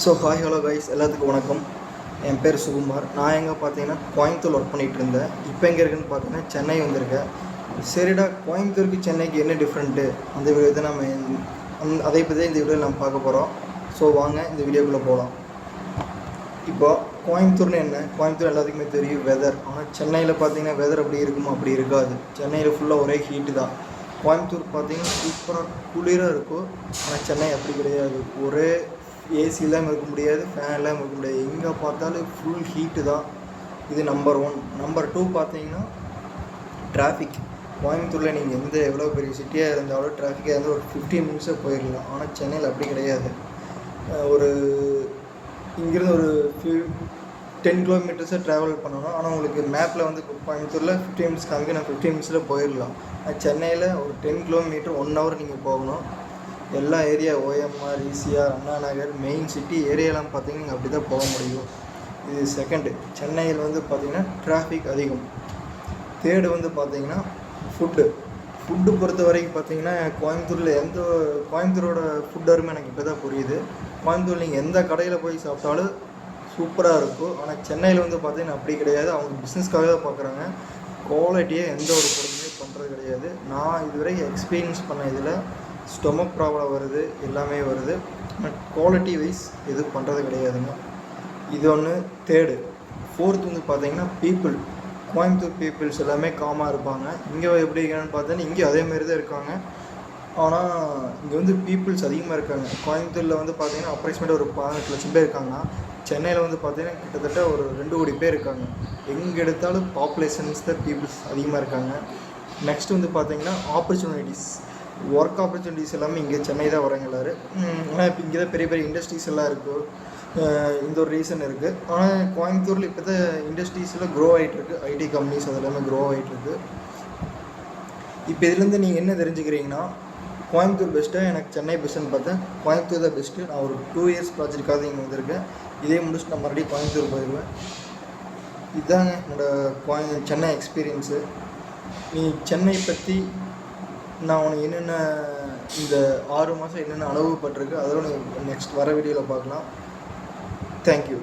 So hi hello guys எல்லாத்துக்கும் வணக்கம். என் பேர் சுகுமார். நான் எங்கே பார்த்தீங்கன்னா கோயம்புத்தூர் ஒர்க் பண்ணிகிட்டு இருந்தேன். இப்போ எங்கே இருக்குன்னு பார்த்தீங்கன்னா சென்னை வந்திருக்கேன். சரிடா கோயம்புத்தூருக்கு சென்னைக்கு என்ன டிஃப்ரெண்ட்டு அந்த வீடியோ நம்ம அந் அதை பற்றி இந்த வீடியோவில் நம்ம பார்க்க போகிறோம் ஸோ வாங்க இந்த வீடியோக்குள்ளே போகலாம் இப்போ கோயம்புத்தூர்னு என்ன? கோயம்புத்தூர் எல்லாத்துக்குமே தெரியும் வெதர் ஆனால் சென்னையில் பார்த்தீங்கன்னா வெதர் அப்படி இருக்குமா? அப்படி இருக்காது. சென்னையில் ஃபுல்லாக ஒரே ஹீட்டு தான். கோயம்புத்தூர் பார்த்தீங்கன்னா சூப்பராக குளிராக இருக்கும். ஆனால் சென்னை அப்படி கிடையாது. ஒரே ஏசி இல்லாமல் இருக்க முடியாது ஃபேன் இல்லாமல் இருக்க முடியாது. எங்கே பார்த்தாலும் ஃபுல் ஹீட்டு தான். இது நம்பர் ஒன் நம்பர் டூ பார்த்தீங்கன்னா டிராஃபிக் கோயம்புத்தூரில் நீங்கள் எந்த எவ்வளோ பெரிய சிட்டியாக இருந்தாலும் டிராஃபிக்காக இருந்தால் ஒரு ஃபிஃப்டீன் மினிட்ஸில் போயிடலாம். ஆனால் சென்னையில் அப்படி கிடையாது. ஒரு இங்கேருந்து ஒரு ஃபியூ டென் கிலோமீட்டர்ஸை ட்ராவல் பண்ணணும். ஆனால் உங்களுக்கு மேப்பில் வந்து கோயம்புத்தூரில் ஃபிஃப்டீன் மினிட்ஸ் காமிக்க நான் ஃபிஃப்டீன் மினிட்ஸில் போயிடலாம். சென்னையில் ஒரு டென் கிலோமீட்டர் ஒன் ஹவர் நீங்கள் போகணும். எல்லா area OMR ECR Anna Nagar main city ஏரியாலாம் பார்த்தீங்கன்னா அப்படி தான் போக முடியும். இது செகண்டு சென்னையில் வந்து பார்த்திங்கன்னா டிராஃபிக் அதிகம். தேர்டு வந்து பார்த்தீங்கன்னா ஃபுட்டு ஃபுட்டு பொறுத்த வரைக்கும் பார்த்தீங்கன்னா கோயம்புத்தூரில் எந்த கோயம்புத்தூரோட ஃபுட் அருமை எனக்கு இப்போ தான் புரியுது. கோயம்புத்தூர் நீங்கள் எந்த கடையில் போய் சாப்பிட்டாலும் சூப்பராக இருக்கும். ஆனால் சென்னையில் வந்து பார்த்தீங்கன்னா அப்படி கிடையாது. அவங்க பிஸ்னஸ்க்காக தான் பார்க்குறாங்க. குவாலிட்டியாக எந்த ஒரு பொருளுமே பண்ணுறது கிடையாது. நான் இதுவரை எக்ஸ்பீரியன்ஸ் பண்ண இதில் ஸ்டொமக் ப்ராப்ளம் வருது எல்லாமே வருது. பட் குவாலிட்டி வைஸ் எதுவும் பண்ணுறது கிடையாதுங்க. இது ஒன்று தேர்டு ஃபோர்த் வந்து பார்த்தீங்கன்னா பீப்புள் கோயம்புத்தூர் பீப்புள்ஸ் எல்லாமே காமாக இருப்பாங்க. இங்கே எப்படி இருக்கான்னு பார்த்தீங்கன்னா இங்கே அதேமாரி தான் இருக்காங்க. ஆனால் இங்கே வந்து பீப்புள்ஸ் அதிகமாக இருக்காங்க. கோயம்புத்தூரில் வந்து பார்த்தீங்கன்னா அப்ராக்சிமேட்டாக ஒரு பதினெட்டு லட்சம் பேர் இருக்காங்கன்னா சென்னையில் வந்து பார்த்தீங்கன்னா கிட்டத்தட்ட ஒரு ரெண்டு கோடி பேர் இருக்காங்க. எங்கே எடுத்தாலும் பாப்புலேஷன்ஸ் தான் பீப்புள்ஸ் அதிகமாக இருக்காங்க. நெக்ஸ்ட் வந்து பார்த்தீங்கன்னா ஆப்பர்ச்சுனிட்டிஸ் ஒர்க் ஆப்பர்ச்சுனிட்டிஸ் எல்லாமே இங்கே சென்னை தான் வராங்க ஆனால் இப்போ இங்கே தான் பெரிய பெரிய இண்டஸ்ட்ரீஸ் எல்லாம் இருக்கும் இந்த ஒரு ரீசன் இருக்குது ஆனால் கோயம்புத்தூரில் இப்போ தான் இண்டஸ்ட்ரீஸில் க்ரோ ஆகிட்டுருக்கு ஐடி கம்பெனிஸ் அது எல்லாமே க்ரோ ஆகிட்டுருக்கு இப்போ இதுலேருந்து நீங்கள் என்ன தெரிஞ்சுக்கிறீங்கன்னா கோயம்புத்தூர் பெஸ்ட்டாக எனக்கு சென்னை பெஸ்ட்டுன்னு பார்த்தேன். கோயம்புத்தூர் தான் பெஸ்ட்டு நான் ஒரு டூ இயர்ஸ் ப்ராஜெக்டாக இங்கே வந்திருக்கேன். இதே முடிச்சுட்டு நான் மறுபடியும் கோயம்புத்தூர் போயிடுவேன் இதுதாங்க என்னோடய கோய சென்னை எக்ஸ்பீரியன்ஸு நீ சென்னை பற்றி நான் உனக்கு என்னென்ன இந்த ஆறு மாதம் என்னென்ன அனுபவப்பட்டிருக்கு அதெல்லாம் நீ நெக்ஸ்ட் வர வீடியோவில் பார்க்கலாம். தேங்க்யூ